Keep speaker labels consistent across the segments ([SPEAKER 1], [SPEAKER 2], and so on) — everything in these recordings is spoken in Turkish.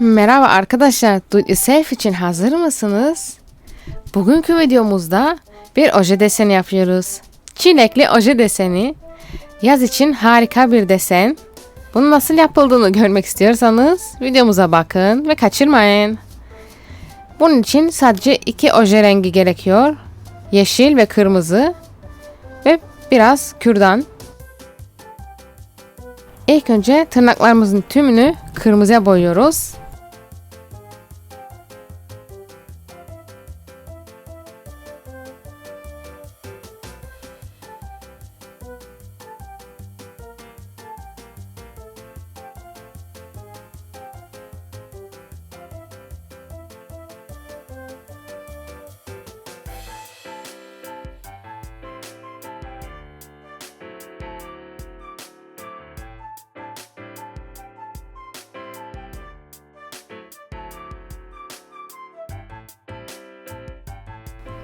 [SPEAKER 1] Merhaba arkadaşlar, Do Yourself için hazır mısınız? Bugünkü videomuzda bir oje deseni yapıyoruz. Çilekli oje deseni. Yaz için harika bir desen. Bunun nasıl yapıldığını görmek istiyorsanız videomuza bakın ve kaçırmayın. Bunun için sadece iki oje rengi gerekiyor. Yeşil ve kırmızı ve biraz kürdan. İlk önce tırnaklarımızın tümünü kırmızıya boyuyoruz.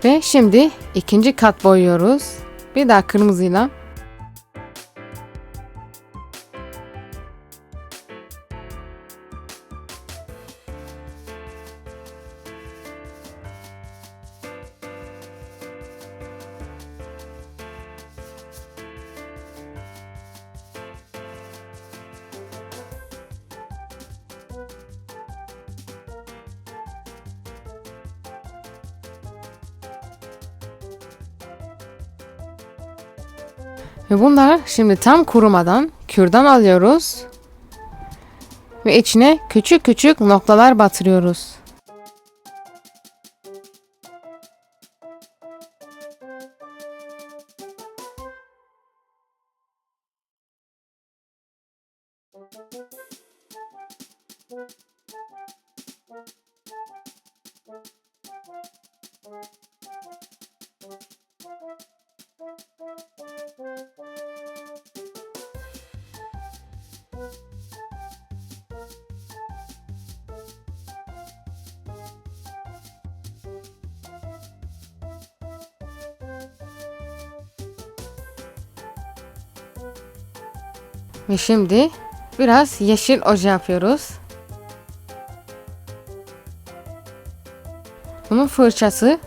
[SPEAKER 1] Ve şimdi ikinci kat boyuyoruz. Bir daha kırmızıyla. Ve bunlar şimdi tam kurumadan kürdan alıyoruz. Ve içine küçük küçük noktalar batırıyoruz. Ve şimdi biraz yeşil oje yapıyoruz. Bunun fırçası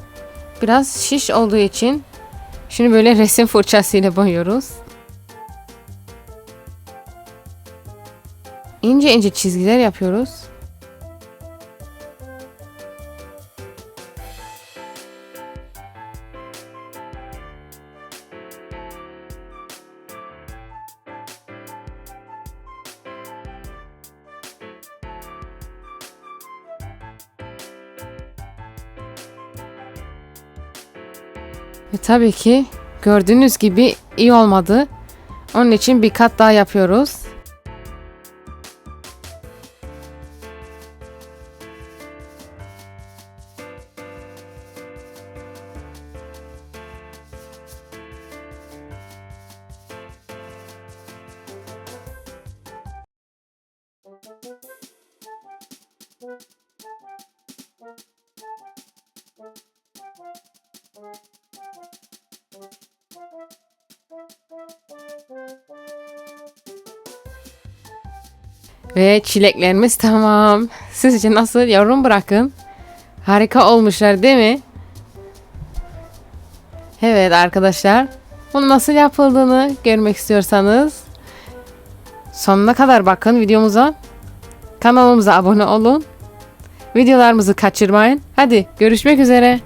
[SPEAKER 1] biraz şiş olduğu için şimdi böyle resim fırçasıyla boyuyoruz. İnce ince çizgiler yapıyoruz. Ve tabii ki gördüğünüz gibi iyi olmadı. Onun için bir kat daha yapıyoruz. Ve çileklerimiz tamam. Sizce nasıl? Yorum bırakın. Harika olmuşlar değil mi? Evet arkadaşlar. Bunu nasıl yapıldığını görmek istiyorsanız sonuna kadar bakın videomuza. Kanalımıza abone olun. Videolarımızı kaçırmayın. Hadi görüşmek üzere.